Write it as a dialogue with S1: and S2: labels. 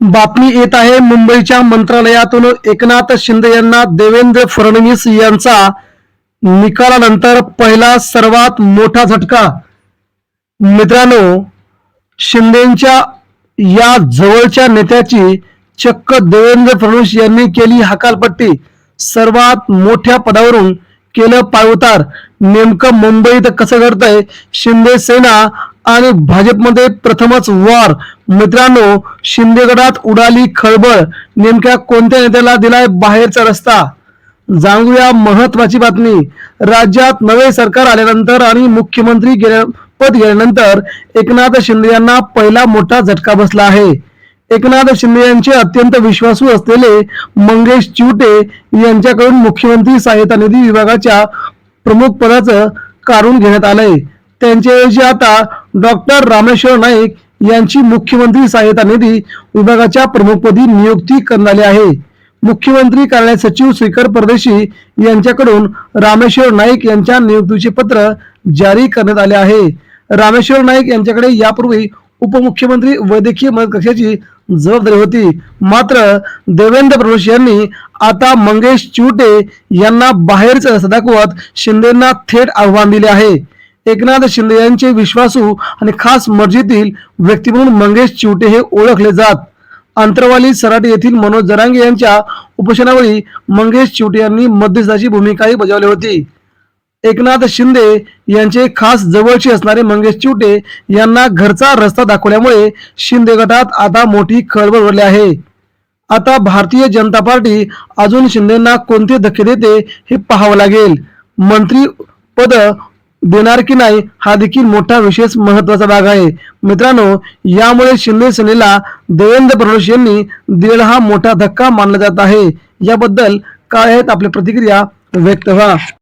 S1: बातमी येत आहे मुंबईच्या मंत्रालयातून एकनाथ शिंदे यांना देवेंद्र फडणवीस यांचा निकालानंतर पहिला सर्वात मोठा झटका. मित्रांनो शिंदेच्या या जवळच्या नेत्याची चक्क देवेंद्र फडणवीस यांनी केली हकालपट्टी. सर्वात मोठ्या पदावरून केलं पायउतार. नेमकं मुंबईत कसं घडतंय? शिंदे सेना आणि भाजपमध्ये प्रथमच वार. मित्रांनो शिंदेगडात उडाली खळबळ. नेमक्या कोणत्या नेत्याला दिलाय बाहेरचा रस्ता? जाणूया महत्वाची बातमी. राज्यात नवे सरकार आल्यानंतर आणि मुख्यमंत्री गेल्या पद गेल्यानंतर एकनाथ शिंदे यांना पहिला मोठा झटका बसला आहे. एकनाथ शिंदे यांचे अत्यंत विश्वासू असलेले मंगेश चिवटे यांच्याकडून मुख्यमंत्री सहायता निधी विभागाच्या प्रमुख पदाचं काढून घेण्यात आलंय. त्यांच्याऐवजी आता डॉक्टर रामेश्वर नाईक यांची मुख्यमंत्री सहायता निधी विभागाच्या प्रमुखपदी नियुक्ती करण्यात आली आहे. मुख्यमंत्री कार्यालय सचिव श्रीकर परदेशी यांच्याकडून रामेश्वर नाईक यांच्या नियुक्तीचे पत्र जारी करण्यात आले आहे. रामेश्वर नाईक यांच्याकडे यापूर्वी उपमुख्यमंत्री वैद्यकीय मदत कक्षाची जबाबदारी होती. मात्र देवेंद्र प्रवेश यांनी आता मंगेश चिवटे यांना बाहेरचा रस्ता दाखवत शिंदेना थेट आव्हान दिले आहे. एकनाथ शिंदे यांचे विश्वासू आणि खास मर्जीतील व्यक्ती म्हणून मंगेश चिवटे हे ओळखले जात. अंतरवाली सराटी येथील मनोज जरांगे यांच्या उपोषणावेळी मंगेश चिवटे यांनी मध्यस्थाची भूमिकाही बजावली होती. एकनाथ शिंदे यांचे खास जवळचे असणारे मंगेश चिवटे यांना घरचा रस्ता दाखवल्यामुळे शिंदे गटात आता मोठी खळबळ उडली आहे. आता भारतीय जनता पार्टी अजून शिंदेना कोणते धक्के देते हे पाहावं लागेल. मंत्री पद देणार की नाही हा देखील मोठा विशेष महत्त्वाचा भाग आहे. मित्रांनो यामुळे शिंदे सेनेला देवेंद्र फडणवीस यांनी दिलेला हा मोठा धक्का मानला जात आहे. याबद्दल काय आहेत आपल्या प्रतिक्रिया. व्यक्त व्हा.